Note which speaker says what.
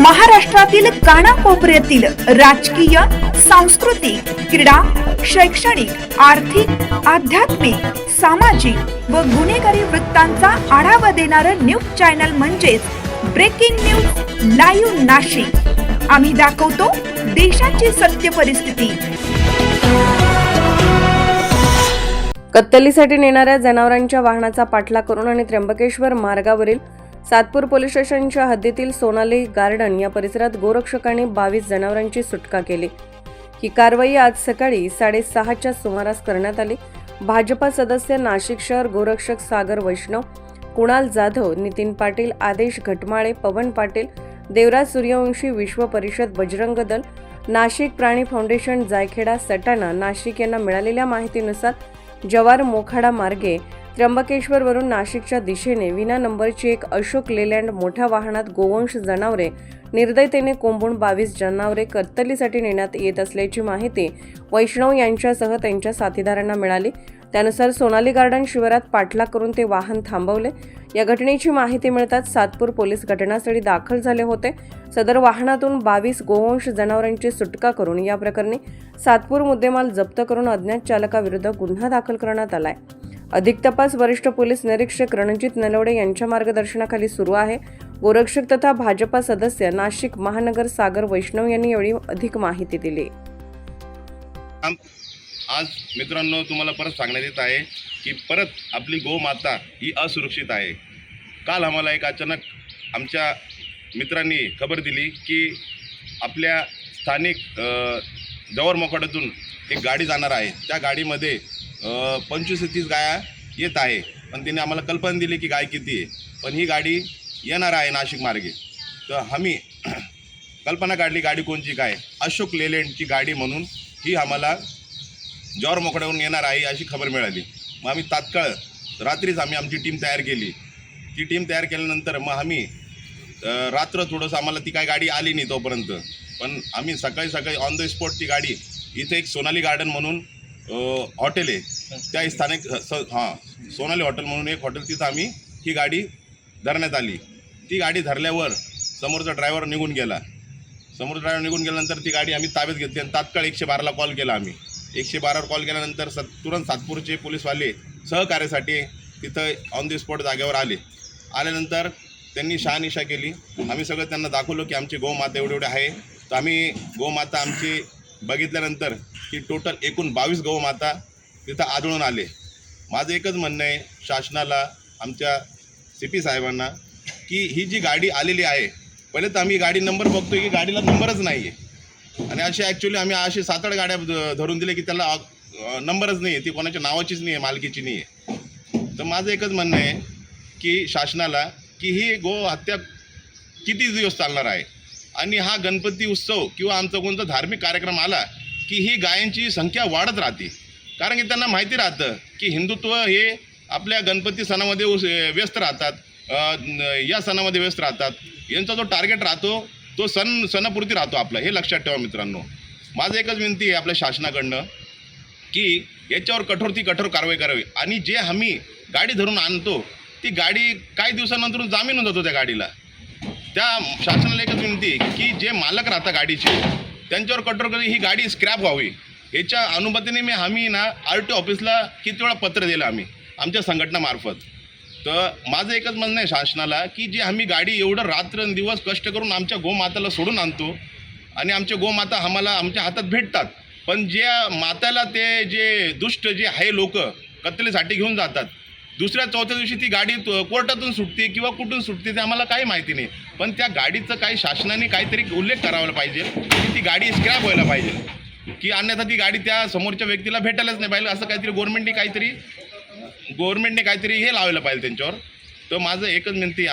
Speaker 1: महाराष्ट्रातील कानाकोपऱ्यातील राजकीय सांस्कृतिक क्रीडा शैक्षणिक आर्थिक आध्यात्मिक सामाजिक व गुन्हेगारी वृत्तांचा आढावा देणारं न्यूज चॅनल म्हणजेच ब्रेकिंग न्यूज लाईव्ह नाशिक. आम्ही दाखवतो देशाची सत्य परिस्थिती.
Speaker 2: कत्तलीसाठी नेणाऱ्या जनावरांच्या वाहनाचा पाठलाग करून आणि त्र्यंबकेश्वर मार्गावरील सातपूर पोलीस स्टेशनच्या हद्दीतील सोनाली गार्डन या परिसरात गोरक्षकांनी बावीस जनावरांची सुटका केली. ही कारवाई आज सकाळी साडेसहाच्या सुमारास करण्यात आली. भाजपा सदस्य नाशिक शहर गोरक्षक सागर वैष्णव कुणाल जाधव नितीन पाटील आदेश घटमाळे पवन पाटील देवराज सूर्यवंशी विश्व परिषद बजरंग दल नाशिक प्राणी फाउंडेशन जायखेडा सटाणा नाशिक यांना मिळालेल्या माहितीनुसार जवार मोखाडा मार्गे त्र्यंबकेश्वरवरून नाशिकच्या दिशेने विना नंबरची एक अशोक लेलँड मोठ्या वाहनात गोवंश जनावरे निर्दयतेने कोंबून बावीस जनावरे कत्तलीसाठी नेण्यात येत असल्याची माहिती वैष्णव यांच्यासह त्यांच्या साथीदारांना मिळाली. त्यानुसार सोनाली गार्डन शिवारात पाठलाग करून ते वाहन थांबवले. या घटनेची माहिती मिळताच सातपूर पोलीस घटनास्थळी दाखल झाले होते. सदर वाहनातून बावीस गोवंश जनावरांची सुटका करून या प्रकरणी सातपूर मुद्देमाल जप्त करून अज्ञात चालकाविरुद्ध गुन्हा दाखल करण्यात आला आहे अधिक तपास वरिष्ठ पोलीस निरीक्षक रणजित नलवडे यांच्या मार्गदर्शनाखाली सुरू आहे. गोरक्षक तथा भाजपा सदस्य नाशिक महानगर सागर वैष्णव यांनी यावेळी अधिक माहिती दिली.
Speaker 3: आज मित्रांनो तुम्हाला परत सांगण्यात येत आहे की परत आपली गोमाता ही असुरक्षित आहे. काल आम्हाला एक अचानक आमच्या मित्रांनी खबर दिली की आपल्या स्थानिक जवळ मोकाड्यातून एक गाडी जाणार आहे. त्या गाडीमध्ये पंचवीस ते तीस गाया येत आहे. पण तिने आम्हाला कल्पना दिली की गाय किती आहे. पण ही गाडी येणार आहे नाशिक मार्गे. तर आम्ही कल्पना काढली गाडी कोणची काय? अशोक लेलँडची गाडी म्हणून ही आम्हाला जॉर मोकड्यावरून येणार आहे अशी खबर मिळाली. मग आम्ही तात्काळ रात्रीच आम्ही आमची टीम तयार केली. ती टीम तयार केल्यानंतर मग आम्ही रात्र थोडंसं आम्हाला ती काय गाडी आली नाही तोपर्यंत. पण आम्ही सकाळी सकाळी ऑन द स्पॉट ती गाडी इथे एक सोनाली गार्डन म्हणून हॉटेल आहे. त्या स्थानिक स हां सोनाली हॉटेल म्हणून एक हॉटेल तिथं आम्ही ही गाडी धरण्यात आली. ती गाडी धरल्यावर समोरचा ड्रायव्हर निघून गेला. समोर ड्रायव्हर निघून गेल्यानंतर ती गाडी आम्ही ताब्यात घेतली आणि तात्काळ एकशे बाराला कॉल केला आम्ही. एकशे बारावर कॉल केल्यानंतर सत तुरंत सातपूरचे पोलीसवाले सहकार्यासाठी तिथं ऑन दी स्पॉट जागेवर आले. आल्यानंतर त्यांनी शहानिशा केली. आम्ही सगळं त्यांना दाखवलं की आमची गोमाता एवढे एवढे आहे. तर आम्ही गोमाता आमची बघितल्यानंतर की टोटल एकूण बावीस गोमाता तिथं आढळून आले. माझं एकच म्हणणं आहे शासनाला आमच्या सी पी साहेबांना की ही जी गाडी आलेली आहे पहिले तर आम्ही गाडी नंबर बघतोय की गाडीला नंबरच नाही आहे आणि असे ॲक्च्युली आम्ही असे सात आठ गाड्या धरून दिले की त्याला नंबरच नाही आहे ती कोणाच्या नावाचीच नाही आहे मालकीची नाही आहे तर माझं एकच म्हणणं आहे की शासनाला की ही गो हत्या किती दिवस चालणार आहे? आणि हा गणपती उत्सव किंवा आमचा कोणता धार्मिक कार्यक्रम आला की ही गायांची संख्या वाढत राहते. कारण की त्यांना माहिती राहतं की हिंदुत्व हे आपल्या गणपती सणामध्ये उस- व्यस्त राहतात. या सणामध्ये व्यस्त राहतात. यांचा जो टार्गेट राहतो तो सण सणापुरती राहतो आपला. हे लक्षात ठेवा मित्रांनो. माझं एकच विनंती आहे आपल्या शासनाकडनं की याच्यावर कठोर ती कठोर कारवाई करावी. आणि जे आम्ही गाडी धरून आणतो ती गाडी काही दिवसानंतर जामीन होऊन जातो त्या गाडीला. त्या शासनाला एकच विनंती आहे की जे मालक राहतात गाडीचे त्यांच्यावर कठोर करून ही गाडी स्क्रॅप व्हावी. याच्या अनुमतीने मी आम्ही ना आर टी ऑफिसला किती वेळा पत्र दिलं आम्ही आमच्या संघटनामार्फत तर माझं एकच म्हणणं आहे शासनाला की जे आम्ही गाडी एवढं रात्रंदिवस कष्ट करून आमच्या गोमाताला सोडून आणतो आणि आमच्या गोमाता आम्हाला आमच्या हातात भेटतात पण ज्या माताला ते जे दुष्ट जे आहे लोक कत्तलीसाठी घेऊन जातात दुसऱ्या चौथ्या दिवशी ती गाडी कोर्टातून सुटते किंवा कुठून सुटते ते आम्हाला काही माहिती नाही. पण त्या गाडीचं काही शासनाने काहीतरी उल्लेख करावा पाहिजे की ती गाडी स्क्रॅप व्हायला पाहिजे. की अन्यथा ती गाडी त्या समोरच्या व्यक्तीला भेटायलाच नाही पाहिजे असं काहीतरी गव्हर्नमेंटने काहीतरी गव्हर्नमेंटने काहीतरी हे लावायला पाहिजे त्यांच्यावर. तर माझं एकच विनंती